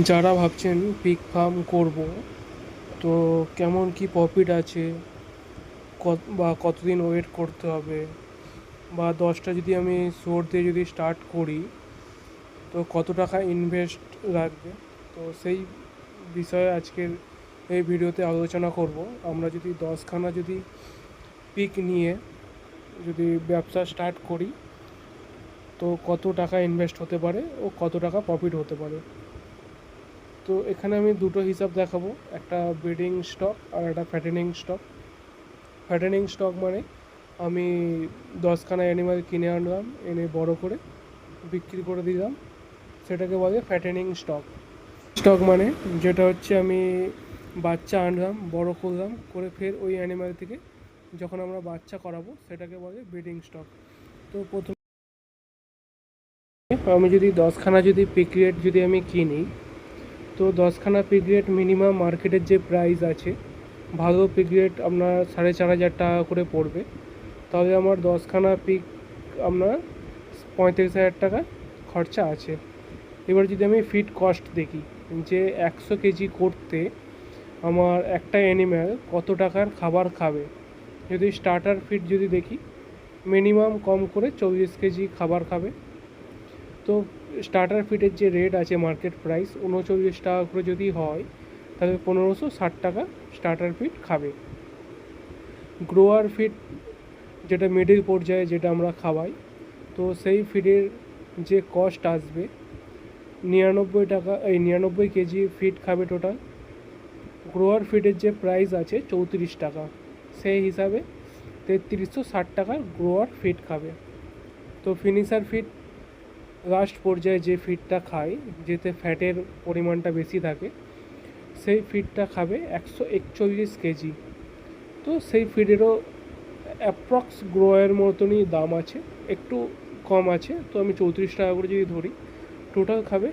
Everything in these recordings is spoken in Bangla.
যারা ভাবছেন পিক ফার্ম করব, তো কেমন কি প্রফিট আছে বা কতদিন ওয়েট করতে হবে, বা দশটা যদি আমি শোর দিয়ে যদি স্টার্ট করি, তো কত টাকা ইনভেস্ট লাগবে? তো সেই বিষয়ে আজকের এই ভিডিওতে আলোচনা করব। আমরা যদি দশখানা যদি পিক নিয়ে যদি ব্যবসা স্টার্ট করি, তো কত টাকা ইনভেস্ট হতে পারে ও কত টাকা প্রফিট হতে পারে? তো এখানে আমি দুটো হিসাব দেখাবো, একটা ব্রিডিং স্টক আর একটা ফ্যাটেনিং স্টক ফ্যাটেনিং স্টক মানে আমি দশখানা অ্যানিমাল কিনে আনলাম, এনে বড় করে বিক্রি করে দিলাম। সেটাকে বলে ফ্যাটেনিং স্টক স্টক মানে যেটা হচ্ছে আমি বাচ্চা আনলাম, বড় করলাম, করে ফের ওই অ্যানিমাল থেকে যখন আমরা বাচ্চা করাবো, সেটাকে বলে ব্রিডিং স্টক তো প্রথম আমি যদি দশখানা যদি পিক্রিয়েট যদি আমি কিনি তো দশখানা পিগ্রেড মিনিমাম মার্কেটের যে প্রাইস আছে, ভালো পিগ্রেড আপনার সাড়ে চার হাজার টাকা করে পড়বে। তাহলে আমার দশখানা পিক আপনার পঁয়ত্রিশ হাজার টাকা খরচা আছে। এবার যদি আমি ফিট কস্ট দেখি, যে একশো কেজি করতে আমার একটা অ্যানিম্যাল কত টাকার খাবার খাবে? যদি স্টার্টার ফিট যদি দেখি মিনিমাম কম করে চল্লিশ কেজি খাবার খাবে। তো স্টার্টার ফিটের যে রেট আছে মার্কেট প্রাইস উনচল্লিশ টাকা করে যদি হয়, তাহলে পনেরোশো ষাট টাকা স্টার্টার ফিট খাবে। গ্রোয়ার ফিট যেটা মিডিল পর্যায়ে যেটা আমরা খাওয়াই, তো সেই ফিডের যে কস্ট আসবে, নিরানব্বই টাকা, এই নিরানব্বই কেজি ফিট খাবে টোটাল গ্রোয়ার ফিডের যে প্রাইস আছে চৌত্রিশ টাকা, সেই হিসাবে তেত্রিশশো ষাট টাকার গ্রোয়ার ফিট খাবে। তো ফিনিশার ফিট লাস্ট পর্যায়ে যে ফিডটা খায় যেতে ফ্যাটের পরিমাণটা বেশি থাকে, সেই ফিডটা খাবে একশো একচল্লিশ কেজি। তো সেই ফিডেরও অ্যাপ্রক্স গ্রোয়ের মতনই দাম আছে, একটু কম আছে। তো আমি চৌত্রিশ টাকা করে যদি ধরি টোটাল খাবে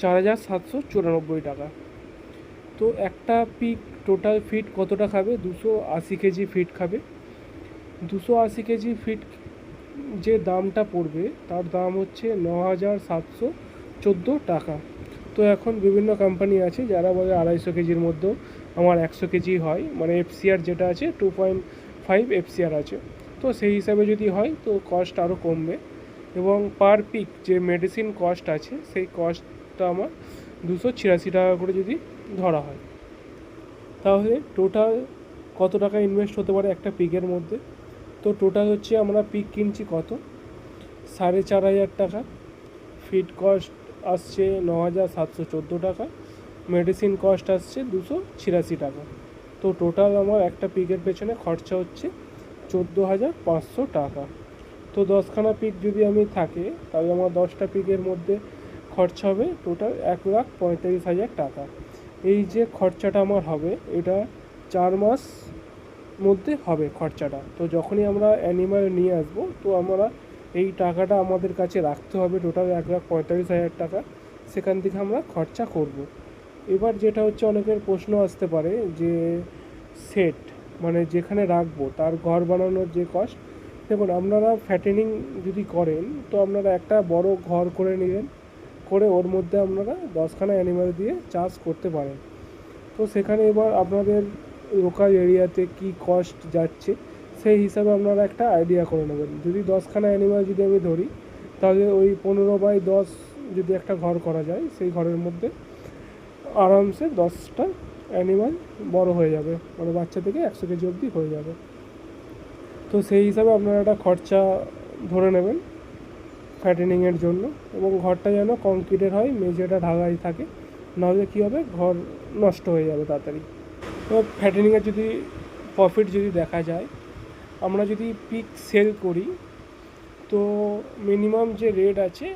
চার হাজার সাতশো চুরানব্বই টাকা। তো একটা পিক টোটাল ফিট কতটা খাবে? দুশো আশি কেজি ফিট খাবে। দুশো আশি কেজি ফিট যে দামটা পড়বে, তার দাম হচ্ছে ন হাজার সাতশো চোদ্দ টাকা। তো এখন বিভিন্ন কোম্পানি আছে, যারা বলে আড়াইশো কেজির মধ্যেও আমার একশো কেজি হয়। মানে এফসিআর যেটা আছে টু পয়েন্ট ফাইভ এফসিআর আছে। তো সেই হিসাবে যদি হয়, তো কস্ট আরও কমবে। এবং পার পিক যে মেডিসিন কস্ট আছে, সেই কস্টটা আমার দুশো ছিয়াশি টাকা করে যদি ধরা হয়। তাহলে টোটাল কত টাকা ইনভেস্ট হতে পারে একটা পিকের মধ্যে? তো টোটাল হচ্ছে আমরা পিক কিনছি কত? সাড়ে চার হাজার টাকা। ফিড কস্ট আসছে ন হাজার সাতশো চোদ্দ টাকা। মেডিসিন কস্ট আসছে দুশো ছিয়াশি টাকা। তো টোটাল আমার একটা পিকের পেছনে খরচা হচ্ছে চোদ্দ হাজার পাঁচশো টাকা। তো দশখানা পিক যদি আমি থাকে, তাহলে আমার দশটা পিকের মধ্যে খরচা হবে টোটাল এক লাখ পঁয়তাল্লিশ হাজার টাকা। এই যে খরচাটা আমার হবে, এটা চার মাস মধ্যে হবে খরচাটা। তো যখনই আমরা অ্যানিমাল নিয়ে আসব, তো আমরা এই টাকাটা আমাদের কাছে রাখতে হবে টোটাল এক লাখ পঁয়তাল্লিশ হাজার টাকা। সেখান থেকে আমরা খরচা করব। এবার যেটা হচ্ছে অনেকের প্রশ্ন আসতে পারে যে সেট মানে যেখানে রাখব, তার ঘর বানানোর যে কস্ট দেখুন, আপনারা ফ্যাটেনিং যদি করেন, তো আপনারা একটা বড় ঘর করে নিলেন করে ওর মধ্যে আপনারা দশখানা অ্যানিমাল দিয়ে চাষ করতে পারেন। তো সেখানে এবার আপনাদের লোকাল এরিয়াতে কি কস্ট যাচ্ছে, সেই হিসাবে আপনারা একটা আইডিয়া করে নেবেন। যদি দশখানা অ্যানিমাল যদি আমি ধরি, তাহলে ওই পনেরো বাই দশ যদি একটা ঘর করা যায়, সেই ঘরের মধ্যে আরামসে দশটা অ্যানিমাল বড় হয়ে যাবে মানে বাচ্চা থেকে একশো কেজি অবধি হয়ে যাবে। তো সেই হিসাবে আপনারা একটা খরচা ধরে নেবেন ফ্যাটেনিংয়ের জন্য, এবং ঘরটা যেন কংক্রিটের হয়, মেঝেটা ঢালাই থাকে, নাহলে কী হবে? ঘর নষ্ট হয়ে যাবে তাড়াতাড়ি। তো ফ্যাটেনিংয়ের যদি প্রফিট যদি দেখা যায়, আমরা যদি পিক সেল করি, তো মিনিমাম যে রেট আছে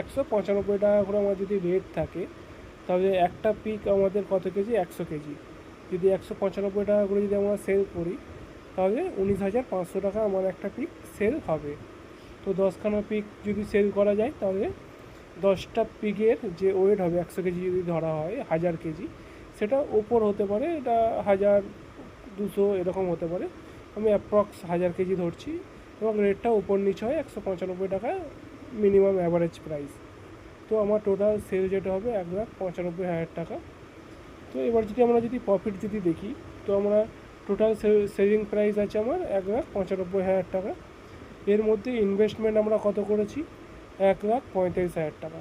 একশো পঁচানব্বই টাকা করে আমার যদি রেট থাকে, তাহলে একটা পিক আমাদের কত কেজি? একশো কেজি। যদি একশো পঁচানব্বই টাকা করে যদি আমরা সেল করি, তাহলে উনিশ হাজার পাঁচশো টাকা আমার একটা পিক সেল হবে। তো দশখানা পিক যদি সেল করা যায়, তাহলে দশটা পিকের যে ওয়েট হবে, একশো কেজি যদি ধরা হয়, হাজার কেজি সেটা ওপর হতে পারে, এটা হাজার দুশো এরকম হতে পারে। আমি অ্যাপ্রক্স হাজার কেজি ধরছি এবং রেটটা ওপর নিচে হয়, একশো পঁচানব্বই টাকা মিনিমাম অ্যাভারেজ প্রাইস তো আমার টোটাল সেল যেটা হবে এক লাখ পঁচানব্বই হাজার টাকা। তো এবার যদি আমরা যদি প্রফিট যদি দেখি, তো আমরা টোটাল সেলিং প্রাইস আছে আমার এক লাখ পঁচানব্বই হাজার টাকা। এর মধ্যে ইনভেস্টমেন্ট আমরা কত করেছি? এক লাখ পঁয়তাল্লিশ হাজার টাকা।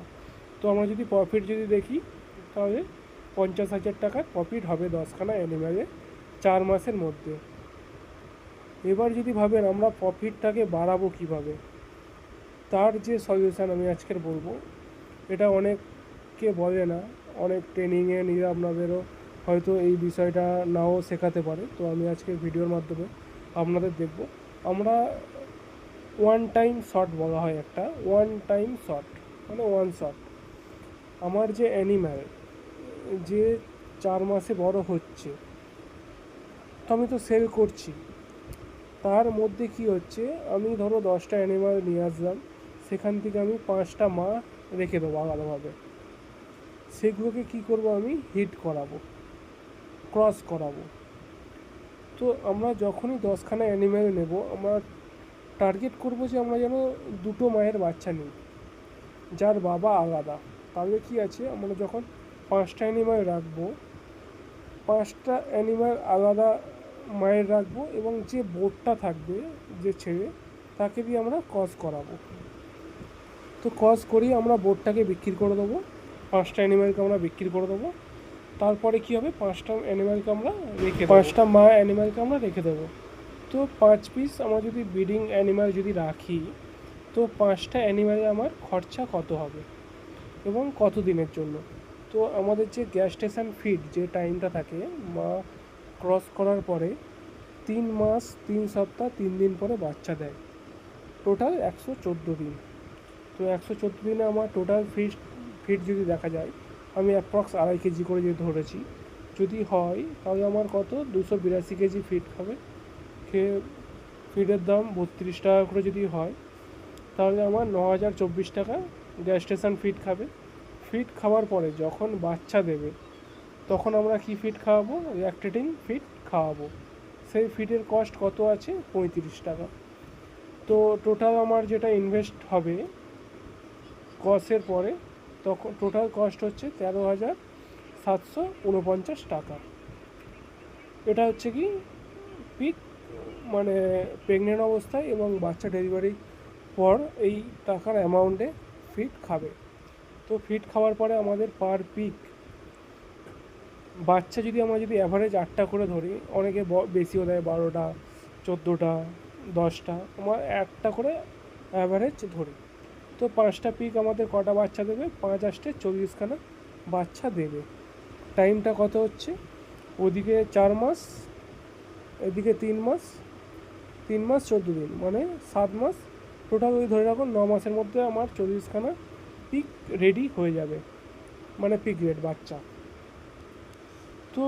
তো আমরা যদি প্রফিট যদি দেখি, তাহলে পঞ্চাশ হাজার টাকার প্রফিট হবে দশখানা অ্যানিম্যালে চার মাসের মধ্যে। এবার যদি ভাবেন আমরা প্রফিটটাকে বাড়াবো কীভাবে, তার যে সলিউশন আমি আজকের বলব, এটা অনেককে বলে না, অনেক ট্রেনিংয়ে নিয়ে আপনাদেরও হয়তো এই বিষয়টা নাও শেখাতে পারে। তো আমি আজকের ভিডিওর মাধ্যমে আপনাদের দেখব, আমরা ওয়ান টাইম শট বলা হয় একটা ওয়ান টাইম শট মানে ওয়ান শট আমার যে অ্যানিম্যাল যে চার মাসে বড় হচ্ছে, তো আমি তো সেল করছি। তার মধ্যে কি হচ্ছে, আমি ধরো দশটা অ্যানিমাল নিয়ে আসলাম, সেখান থেকে আমি পাঁচটা মা রেখে দেবো আলাদাভাবে। সেগুলোকে কি করব আমি? হিট করাবো ক্রস করাবো। তো আমরা যখনই দশখানা অ্যানিম্যাল নেব, আমরা টার্গেট করব যে আমরা যেন দুটো মায়ের বাচ্চা নিই, যার বাবা আলাদা। তাহলে কি আছে? আমরা যখন পাঁচটা অ্যানিমাল রাখব। পাঁচটা অ্যানিমাল আলাদা মায়ের রাখব এবং যে বোর্ডটা থাকবে যে ছেড়ে তাকে দিয়ে আমরা কস করাবো। তো কস করিয়ে আমরা বোর্ডটাকে বিক্রি করে দেবো। পাঁচটা অ্যানিম্যালকে আমরা বিক্রি করে দেবো। তারপরে কী হবে? পাঁচটা অ্যানিম্যালকে আমরা রেখে পাঁচটা মা অ্যানিম্যালকে আমরা রেখে দেবো। তো পাঁচ পিস আমরা যদি ব্রিডিং অ্যানিম্যাল যদি রাখি, তো পাঁচটা অ্যানিম্যালে আমার খরচা কত হবে? এবং কত দিনের জন্য? তো আমাদের যে গ্যাস স্টেশন ফিড যে টাইমটা থাকে, মা ক্রস করার পরে তিন মাস, তিন সপ্তাহ, তিন দিন পরে বাচ্চা দেয়। টোটাল একশো চোদ্দ দিন। তো একশো চোদ্দ দিনে আমার টোটাল ফিড ফিড যদি দেখা যায়, আমি অ্যাপ্রক্স আড়াই কেজি করে যদি ধরেছি, যদি হয়, তাহলে আমার কত? দুশো বিরাশি কেজি ফিড খাবে। খেয়ে ফিডের দাম বত্রিশ টাকা করে যদি হয়, তাহলে আমার ন হাজার চব্বিশ টাকা গ্যাস স্টেশন ফিড খাবে। ফিড খাওয়ার পরে যখন বাচ্চা দেবে, তখন আমরা কি ফিড খাওয়াবো? ল্যাকটেটিং ফিড খাওয়াবো। সেই ফিডের কস্ট কত আছে? পঁয়ত্রিশ টাকা। তো টোটাল আমার যেটা ইনভেস্ট হবে কসের পরে, তখন টোটাল কস্ট হচ্ছে তেরো হাজার সাতশো উনপঞ্চাশ টাকা। এটা হচ্ছে কি পিক মানে প্রেগনেন্ট অবস্থায় এবং বাচ্চা ডেলিভারি পর এই টাকার অ্যামাউন্টে ফিড খাবে। তো ফিড খাওয়ার পরে আমাদের পার পিক বাচ্চা যদি আমরা যদি অ্যাভারেজ আটটা করে ধরি, অনেকে বেশিও দেয় বারোটা, চোদ্দোটা, দশটা, আমার একটা করে অ্যাভারেজ ধরি। তো পাঁচটা পিক আমাদের কটা বাচ্চা দেবে? পাঁচ আসতে চল্লিশখানা বাচ্চা দেবে। টাইমটা কত হচ্ছে? ওদিকে চার মাস, এদিকে তিন মাস তিন মাস, চোদ্দ দিন মানে সাত মাস। টোটাল ওই ধরে রাখুন ন মাসের মধ্যে আমার চল্লিশখানা পিক রেডি হয়ে যাবে। মানে পিক রেট বাচ্চা। তো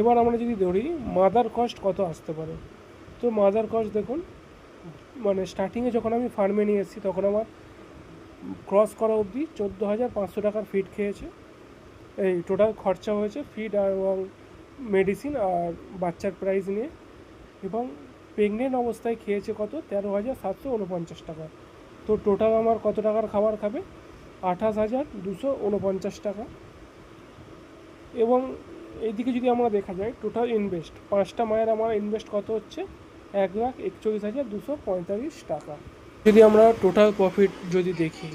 এবার আমরা যদি ধরি মাদার কস্ট কত আসতে পারে? তো মাদার কস্ট দেখুন মানে স্টার্টিংয়ে যখন আমি ফার্মে নিয়ে এসেছি, তখন আমার ক্রস করা অবধি চোদ্দ হাজার পাঁচশো টাকার ফিড খেয়েছে। এই টোটাল খরচা হয়েছে ফিড আর এবং মেডিসিন আর বাচ্চার প্রাইস নিয়ে। এবং প্রেগনেন্ট অবস্থায় খেয়েছে কত? তেরো হাজার সাতশো উনপঞ্চাশ টাকা। তো টোটাল আমার কত টাকার খাবার খাবে? আঠাশ হাজার দুশো উনপঞ্চাশ টাকা। এবং এইদিকে যদি আমরা দেখা যায় টোটাল ইনভেস্ট পাঁচটা মায়ের আমার ইনভেস্ট কত হচ্ছে? এক লাখ একচল্লিশ হাজার দুশো পঁয়তাল্লিশ টাকা। যদি আমরা টোটাল প্রফিট যদি দেখি,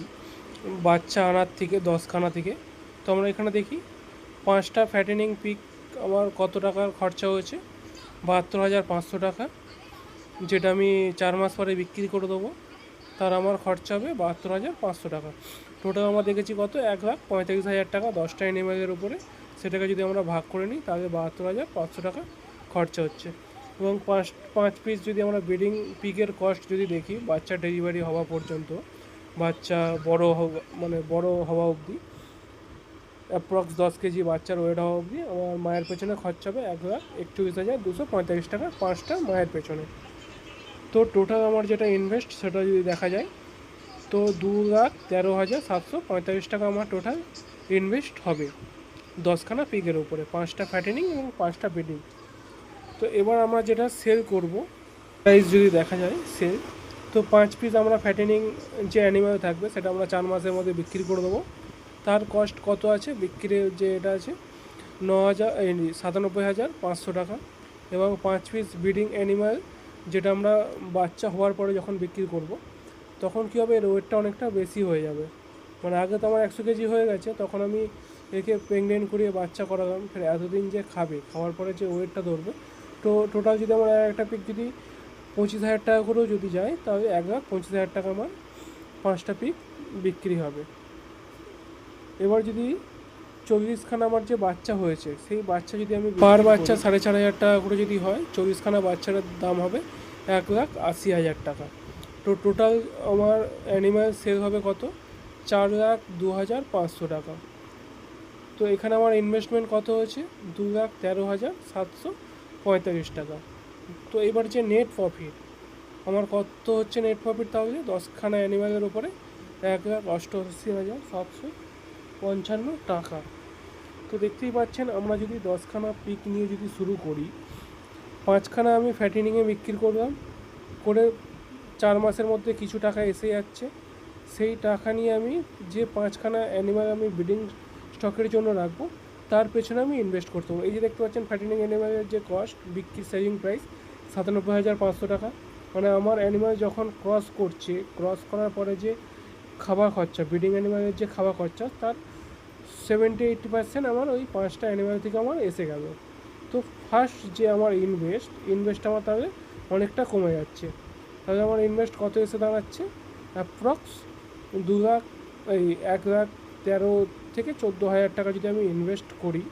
বাচ্চা আনার থেকে, দশখানা থেকে, তো আমরা এখানে দেখি, পাঁচটা ফ্যাটেনিং পিক আমার কত টাকার খরচা হয়েছে? বাহাত্তর হাজার পাঁচশো টাকা, যেটা আমি চার মাস পরে বিক্রি করে দেবো, তার আমার খরচা হবে বাহাত্তর হাজার পাঁচশো টাকা। টোটাল আমরা দেখেছি কত? এক লাখ পঁয়তাল্লিশ হাজার টাকা দশটা এনিমেলের উপরে। সেটাকে যদি আমরা ভাগ করে নিই, তাহলে বাহাত্তর হাজার পাঁচশো টাকা খরচা হচ্ছে। এবং পাঁচ পাঁচ পিস যদি আমরা ব্রিডিং পিকের কস্ট যদি দেখি, বাচ্চা ডেলিভারি হওয়া পর্যন্ত, বাচ্চা বড় হওয়া মানে বড় হওয়া অবধি অ্যাপ্রক্স দশ কেজি বাচ্চার ওয়েট হওয়া অবধি, আমার মায়ের পেছনে খরচা হবে এক লাখ একচল্লিশ হাজার দুশো পঁয়তাল্লিশ টাকা পাঁচটা মায়ের পেছনে। তো টোটাল আমার যেটা ইনভেস্ট সেটা যদি দেখা যায় তো দু লাখ তেরো হাজার সাতশো পঁয়তাল্লিশ টাকা আমার টোটাল ইনভেস্ট হবে। দশখানা পিকের উপরে, পাঁচটা ফ্যাটেনিং এবং পাঁচটা ব্রিডিং তো এবার আমরা যেটা সেল করব প্রাইস যদি দেখা যায় সেল তো পাঁচ পিস আমরা ফ্যাটেনিং যে অ্যানিমাল থাকবে সেটা আমরা চার মাসের মধ্যে বিক্রি করে দেবো। তার কস্ট কত আছে? বিক্রির যে এটা আছে, ন হাজার সাতানব্বই হাজার পাঁচশো টাকা। এবং পাঁচ পিস ব্রিডিং অ্যানিমাল যেটা আমরা বাচ্চা হওয়ার পরে যখন বিক্রি করব তখন কী হবে? এর ওয়েটটা অনেকটা বেশি হয়ে যাবে। মানে আগে তো আমার একশো কেজি হয়ে গেছে তখন আমি একে প্রেগনেন্ট করিয়ে বাচ্চা করালাম। ফের এতদিন যে খাবে খাওয়ার পরে যে ওয়েটটা ধরবে তো টোটাল যদি আমার একটা পিক যদি পঁচিশ হাজার টাকা করেও যদি যায় তাহলে এক লাখ পঁচিশ হাজার টাকা আমার পাঁচটা পিক বিক্রি হবে। এবার যদি চল্লিশখানা আমার যে বাচ্চা হয়েছে সেই বাচ্চা যদি আমি পার বাচ্চা সাড়ে চার হাজার টাকা করে যদি হয় চল্লিশখানা বাচ্চার দাম হবে এক লাখ আশি হাজার টাকা। তো টোটাল আমার অ্যানিম্যাল সেল হবে কত? চার লাখ দু হাজার পাঁচশো টাকা। তো এখানে আমার ইনভেস্টমেন্ট কত হয়েছে? দু লাখ তেরো হাজার সাতশো পঁয়তাল্লিশ টাকা। তো এবার যে নেট প্রফিট আমার কত হচ্ছে নেট প্রফিট তাহলে? দশখানা অ্যানিম্যালের উপরে এক লাখ অষ্টআশি হাজার সাতশো পঞ্চান্ন টাকা। তো দেখতেই পাচ্ছেন, আমরা যদি দশখানা পিক নিয়ে যদি শুরু করি, পাঁচখানা আমি ফ্যাটিনিংয়ে বিক্রি করলাম, করে চার মাসের মধ্যে কিছু টাকা এসে যাচ্ছে। সেই টাকা নিয়ে আমি যে পাঁচখানা অ্যানিমাল আমি ব্রিডিং স্টকের জন্য রাখব, তার পেছনে আমি ইনভেস্ট করতে পারব। এই যে দেখতে পাচ্ছেন ফ্যাটিনিং অ্যানিমালের যে কস্ট বিক্রি সেলিং প্রাইস সাতানব্বই হাজার পাঁচশো টাকা। মানে আমার অ্যানিমাল যখন ক্রস করছে ক্রস করার পরে যে খাবার খরচা ব্রিডিং অ্যানিমালের যে খাবার খরচা, তার সেভেন্টি এইটি পার্সেন্ট আমার ওই পাঁচটা অ্যানিমাল থেকে আমার এসে গেল। তো ফার্স্ট যে আমার ইনভেস্ট ইনভেস্ট আমার তাহলে অনেকটা কমে যাচ্ছে। তাহলে আমার ইনভেস্ট কত এসে দাঁড়াচ্ছে? অ্যাপ্রক্স দু লাখ, এই এক লাখ তেরো থেকে চোদ্দ হাজার টাকা যদি আমি ইনভেস্ট করি,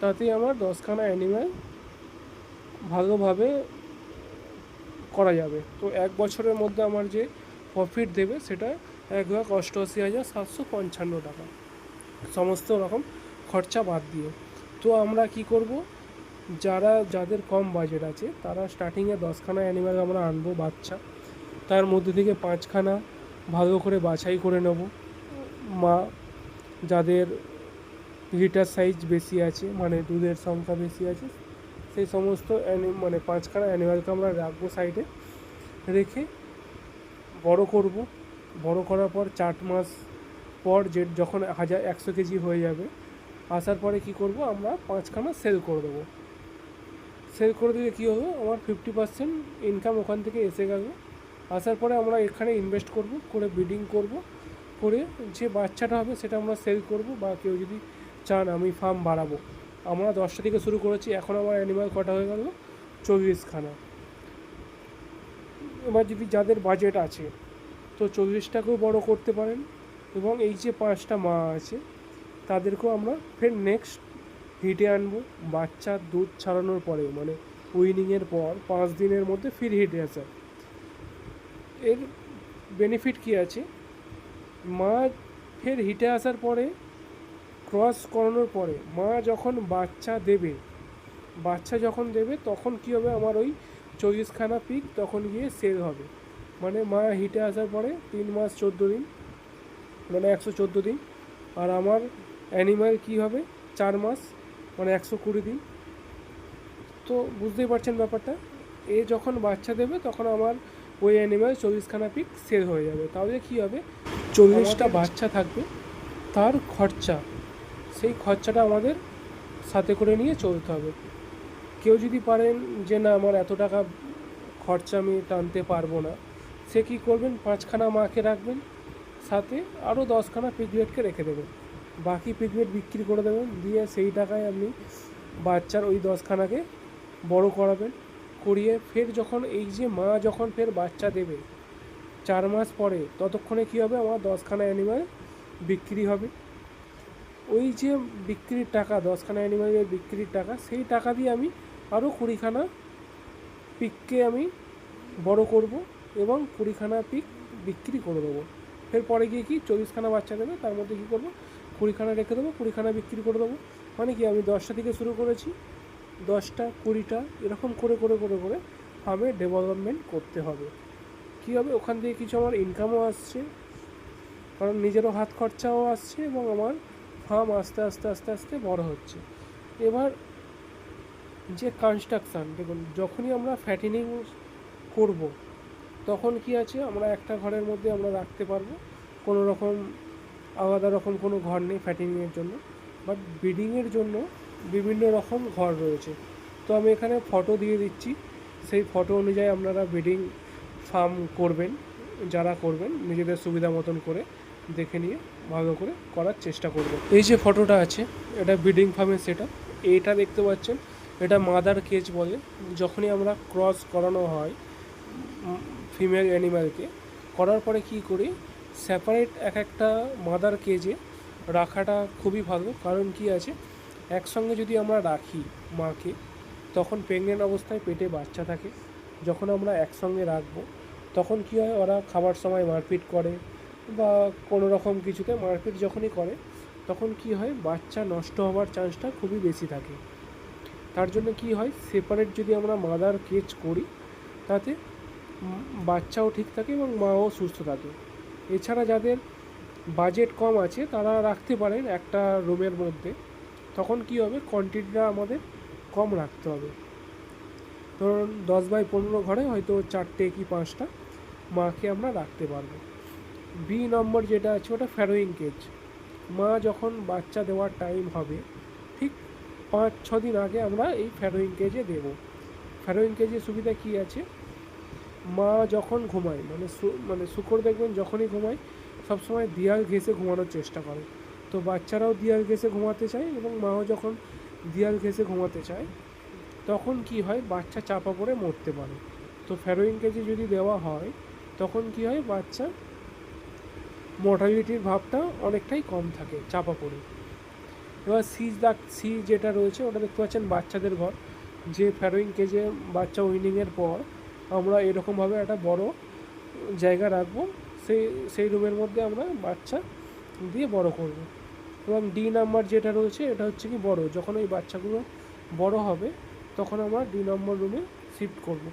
তাতেই আমার দশখানা অ্যানিম্যাল ভালোভাবে করা যাবে। তো এক বছরের মধ্যে আমার যে প্রফিট দেবে সেটা এক লাখ অষ্টআশি হাজার সাতশো পঞ্চান্ন টাকা। সমস্ত রকম খরচা বাদ দিয়ে। তো আমরা কি করব? যারা, যাদের কম বাজেট আছে, তারা স্টার্টিংয়ে দশখানা অ্যানিম্যাল আমরা আনব বাচ্চা। তার মধ্যে থেকে পাঁচখানা ভালো করে বাছাই করে নেব। মা, যাদের লিটার সাইজ বেশি আছে মানে দুধের সংখ্যা বেশি আছে, সেই সমস্ত মানে পাঁচখানা অ্যানিমালকে আমরা রাখব সাইডে রেখে বড় করব। বড় করার পর চার মাস পর যে, যখন হাজার, একশো কেজি হয়ে যাবে, আসার পরে কি করব, আমরা পাঁচখানা সেল করে দেবো। সেল করে দিলে কী হবে? আমার ফিফটি পার্সেন্ট ইনকাম ওখান থেকে এসে গেল। আসার পরে আমরা এখানে ইনভেস্ট করব, করে ব্রিডিং করব, করে যে বাচ্চাটা হবে সেটা আমরা সেল করব বা কেউ যদি চান আমি ফার্ম বাড়াবো। আমরা দশটা থেকে শুরু করেছি, এখন আমার অ্যানিমাল কটা হয়ে গেল? চল্লিশখানা। এবার যদি যাদের বাজেট আছে, তো চল্লিশটাকেও বড় করতে পারেন এবং এই যে পাঁচটা মা আছে, তাদেরকেও আমরা ফের নেক্সট হিটে আনব। বাচ্চার দুধ ছাড়ানোর পরে মানে উইনিংয়ের পর পাঁচ দিনের মধ্যে ফির হিটে আসা। এর বেনিফিট কী আছে? মা ফের হিটে আসার পরে ক্রস করানোর পরে, মা যখন বাচ্চা দেবে, বাচ্চা যখন দেবে, তখন কী হবে? আমার ওই চল্লিশখানা পিক তখন গিয়ে সেল হবে। মানে মা হিটে আসার পরে তিন মাস চোদ্দ দিন মানে একশো চোদ্দ দিন। আর আমার অ্যানিমাল কী হবে? চার মাস। মানে একশো কুড়ি দিন। তো বুঝতেই পারছেন ব্যাপারটা। এ যখন বাচ্চা দেবে তখন আমার ওই অ্যানিম্যাল চল্লিশখানা পিক সেল হয়ে যাবে। তাহলে কী হবে? চল্লিশটা বাচ্চা থাকবে। তার খরচা। সেই খরচাটা আমাদের সাথে করে নিয়ে চলতে হবে। কেউ যদি পারেন যে না আমার এত টাকা খরচা আমি টানতে পারব না। সে কী করবেন? পাঁচখানা মাকে রাখবেন। সাথে আরও দশখানা পিগলেটকে রেখে দেবেন। বাকি পিগলেট বিক্রি করে দেবেন। দিয়ে সেই টাকায় আপনি বাচ্চার ওই দশখানাকে বড় করাবেন। করিয়ে ফের যখন এই যে মা যখন ফের বাচ্চা দেবে, চার মাস পরে ততক্ষণে কী হবে? আমার দশখানা অ্যানিমাল বিক্রি হবে। ওই যে বিক্রির টাকা, দশখানা অ্যানিমালের বিক্রির টাকা, সেই টাকা দিয়ে আমি আরও কুড়িখানা পিককে আমি বড় করব এবং কুড়িখানা পিক বিক্রি করে দেবো। ফের পরে গিয়ে কি? চল্লিশখানা বাচ্চা দেবে। তার মধ্যে কী করব? কুড়িখানা রেখে দেবো, কুড়িখানা বিক্রি করে দেবো। মানে কি, আমি দশটা থেকে শুরু করেছি, দশটা, কুড়িটা, এরকম করে করে করে করে ফার্মে ডেভেলপমেন্ট করতে হবে। কী হবে, ওখান থেকে কিছু আমার ইনকামও আসছে, কারণ নিজেরও হাত খরচাও আসছে এবং আমার ফার্ম আস্তে আস্তে আস্তে আস্তে বড় হচ্ছে। এবার যে কনস্ট্রাকশান দেখুন, যখনই আমরা ফ্যাটিনিং করব, তখন কি আছে, আমরা একটা ঘরের মধ্যে আমরা রাখতে পারব কোনো রকম আলাদা রকম কোনো ঘর নেই ফ্যাটিংয়ের জন্য। বাট ব্রিডিংয়ের জন্য বিভিন্ন রকম ঘর রয়েছে। তো আমি এখানে ফটো দিয়ে দিচ্ছি। সেই ফটো অনুযায়ী আপনারা ব্রিডিং ফার্ম করবেন, যারা করবেন, নিজেদের সুবিধা মতন করে দেখে নিয়ে ভালো করে করার চেষ্টা করবেন। এই যে ফটোটা আছে, এটা ব্রিডিং ফার্মের সেটা এইটা দেখতে পাচ্ছেন, এটা মাদার কেজ বলে। যখনই আমরা ক্রস করানো হয় ফিমেল অ্যানিম্যালকে করার পরে কি করি সেপারেট এক একটা মাদার কেজে রাখাটা খুবই ভালো। কারণ কি আছে? একসঙ্গে যদি আমরা রাখি মাকে, তখন প্রেগনেন্ট অবস্থায় পেটে বাচ্চা থাকে। যখন আমরা একসঙ্গে রাখব, তখন কি হয়? ওরা খাবার সময় মারপিট করে বা কোনো রকম কিছুতে মারপিট যখনই করে, তখন কি হয়? বাচ্চা নষ্ট হওয়ার চান্সটা খুবই বেশি থাকে। তার জন্য কি হয়? সেপারেট যদি আমরা মাদার কেজ করি, তাতে বাচ্চাও ঠিক থাকে এবং মাও সুস্থ থাকে। এছাড়া যাদের বাজেট কম আছে, তারা রাখতে পারেন একটা রুমের মধ্যে। তখন কি হবে? কোয়ান্টিটিটা আমাদের কম রাখতে হবে। ধরুন দশ বাই পনেরো ঘরে হয়তো চারটে কি পাঁচটা মাকে আমরা রাখতে পারব। বি নম্বর যেটা আছে, ওটা ফ্যারোইং কেজ মা যখন বাচ্চা দেওয়ার টাইম হবে, ঠিক পাঁচ, ছ দিন আগে আমরা এই ফ্যারোইং কেজে দেব। ফ্যারোইং কেজের সুবিধা কী আছে? মা যখন ঘুমায় মানে মানে শুকর দেখবেন যখনই ঘুমায়, সবসময় দিয়াল ঘেঁষে ঘুমানোর চেষ্টা করে। তো বাচ্চারাও দিয়াল ঘেঁষে ঘুমাতে চায় এবং মাও যখন দিয়াল ঘেঁষে ঘুমাতে চায়, তখন কি হয়, বাচ্চা চাপা পড়ে মরতে পারে। তো ফ্যারোইন কেজি যদি দেওয়া হয়, তখন কি হয়, বাচ্চা মর্টালিটির ভাবটা অনেকটাই কম থাকে, চাপা পড়ে। এবার সি দাগ, সি যেটা রয়েছে, ওটা দেখতে পাচ্ছেন বাচ্চাদের ঘর। যে ফ্যারোইন কেজে বাচ্চা উইনিংয়ের পর আমরা এরকমভাবে একটা বড় জায়গা রাখব। সেই সেই রুমের মধ্যে আমরা বাচ্চা দিয়ে বড় করব। এবং ডি নাম্বার যেটা রয়েছে, এটা হচ্ছে কি বড়। যখন ওই বাচ্চাগুলো বড় হবে, তখন আমরা ডি নম্বর রুমে শিফট করব।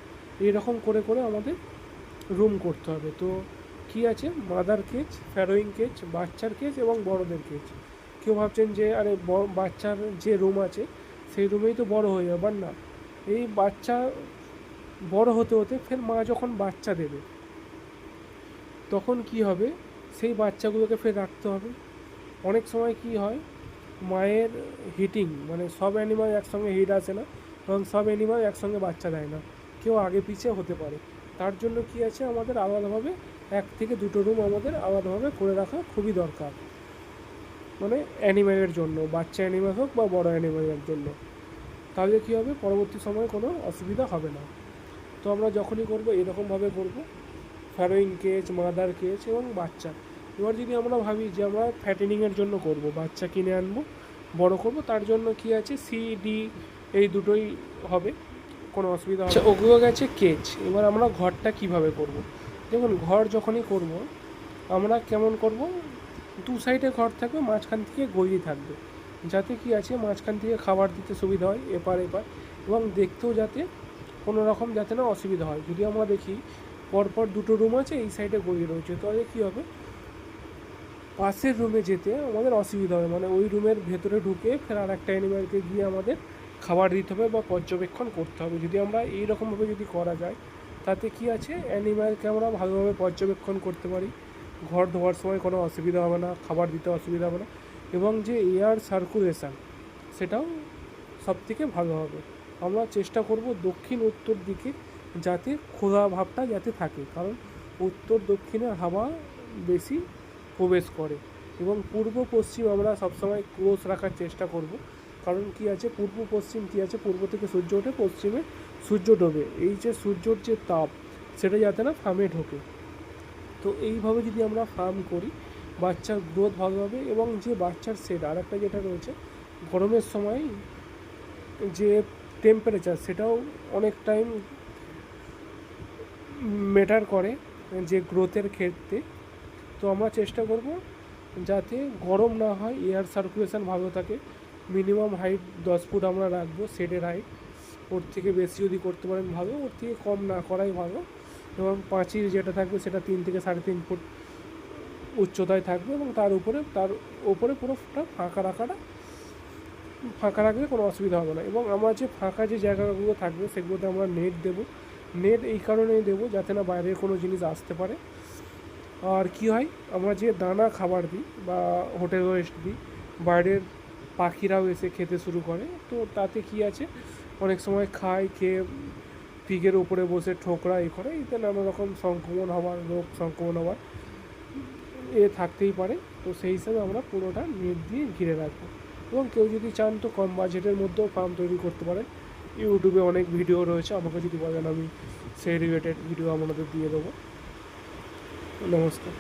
এরকম করে করে আমাদের রুম করতে হবে। তো কি আছে? মাদার কেজ ফ্যারোইং কেজ বাচ্চার কেজ এবং বড়দের কেজ কেউ ভাবছেন যে, আরে বাচ্চার যে রুম আছে, সেই রুমেই তো বড় হয়ে যাবে না। এই বাচ্চা বড় হতে হতে ফের মা যখন বাচ্চা দেবে, তখন কি হবে? সেই বাচ্চাগুলোকে ফের রাখতে হবে। অনেক সময় কি হয়? মায়ের হিটিং মানে সব অ্যানিমাল একসঙ্গে হিট আসে না, কারণ সব অ্যানিমাল একসঙ্গে বাচ্চা দেয় না। কেউ আগে পিছিয়ে হতে পারে। তার জন্য কি আছে? আমাদের আলাদাভাবে এক থেকে দুটো রুম আমাদের আলাদাভাবে করে রাখা খুবই দরকার। মানে অ্যানিম্যালের জন্য, বাচ্চা অ্যানিম্যাল হোক বা বড় অ্যানিম্যালের জন্য। তাহলে কী হবে? পরবর্তী সময়ে কোনো অসুবিধা হবে না। তো আমরা যখনই করব, এরকমভাবে করব। ফ্যারোইং কেজ মাদার কেজ এবং বাচ্চা। এবার যদি আমরা ভাবি যে আমরা ফ্যাটেনিংয়ের জন্য করব, বাচ্চা কিনে আনব, বড় করব, তার জন্য কি আছে? সি ডি এই দুটোই হবে। কোনো অসুবিধা হবে ওগুলো গেছে কেচ এবার আমরা ঘরটা কীভাবে করব। দেখুন, ঘর যখনই করব, আমরা কেমন করব? দু সাইডে ঘর থাকবে, মাঝখান থেকে গলি থাকবে। যাতে কি আছে? মাঝখান থেকে খাবার দিতে সুবিধা হয় এপার এপার এবং দেখতেও যাতে কোনো রকম যাতে না অসুবিধা হয়। যদি আমরা দেখি, পরপর দুটো রুম আছে, এই সাইডে গলি রয়েছে। তাহলে কী হবে? পাশের রুমে যেতে আমাদের অসুবিধা হবে। মানে ওই রুমের ভেতরে ঢুকে ফের আর একটা অ্যানিম্যালকে গিয়ে আমাদের খাবার দিতে হবে বা পর্যবেক্ষণ করতে হবে। যদি আমরা এই রকমভাবে যদি করা যায়, তাতে কি আছে? অ্যানিম্যালকে আমরা ভালোভাবে পর্যবেক্ষণ করতে পারি। ঘর ধোয়ার সময় কোনো অসুবিধা হবে না, খাবার দিতে অসুবিধা হবে না। এবং যে এয়ার সার্কুলেশন সেটাও সব থেকে ভালো হবে। আমরা চেষ্টা করব দক্ষিণ উত্তর দিকে যাতে খোলা ভাবটা যাতে থাকে। কারণ উত্তর দক্ষিণের হাওয়া বেশি প্রবেশ করে এবং পূর্ব পশ্চিম আমরা সবসময় ক্লোজ রাখার চেষ্টা করব। কারণ কি আছে? পূর্ব পশ্চিম কি আছে? পূর্ব থেকে সূর্য ওঠে, পশ্চিমে সূর্য ডোবে। এই যে সূর্যর যে তাপ, সেটা যাতে না ফার্মে ঢোকে। তো এইভাবে যদি আমরা ফার্ম করি বাচ্চার গ্রোথ ভালো হবে এবং যে বাচ্চার সেট আর একটা যেটা রয়েছে, গরমের সময় যে টেম্পারেচার সেটাও অনেক টাইম ম্যাটার করে যে গ্রোথের ক্ষেত্রে। তো আমরা চেষ্টা করব যাতে গরম না হয় এয়ার সার্কুলেশন ভালো থাকে। মিনিমাম হাইট দশ ফুট আমরা রাখব শেডের হাইট ওর থেকে বেশি যদি করতে পারেন ভালো, ওর থেকে কম না করাই ভালো। এবং পাঁচিল যেটা থাকবে সেটা তিন থেকে সাড়ে তিন ফুট উচ্চতায় থাকবে এবং তার উপরে তার উপরে পুরোটা ফাঁকা রাখাটা ফাঁকা রাখলে কোনো অসুবিধা হবে না। এবং আমার যে ফাঁকা যে জায়গাগুলো থাকবে সেগুলোতে আমরা নেট দেবো। নেট এই কারণেই দেবো যাতে না বাইরের কোনো জিনিস আসতে পারে। আর কি হয়, আমরা যে দানা খাবার দিই বা হোটেল ওয়েস্ট দিই, বাইরের পাখিরাও এসে খেতে শুরু করে। তো তাতে কি আছে, অনেক সময় খায়, খেয়ে পিগের ওপরে বসে ঠোকরা এ করে, এতে নানা রকম সংক্রমণ হওয়ার, রোগ সংক্রমণ হওয়ার এ থাকতেই পারে। তো সেই হিসাবে আমরা পুরোটা নেট দিয়ে ঘিরে রাখব। এবং কেউ যদি চান তো কম বাজেটের মধ্যেও ফার্ম তৈরি করতে পারেন। ইউটিউবে অনেক ভিডিও রয়েছে, আমাকে যদি বলেন আমি সেই রিলেটেড ভিডিও আপনাদের দিয়ে দেবো। নমস্কার।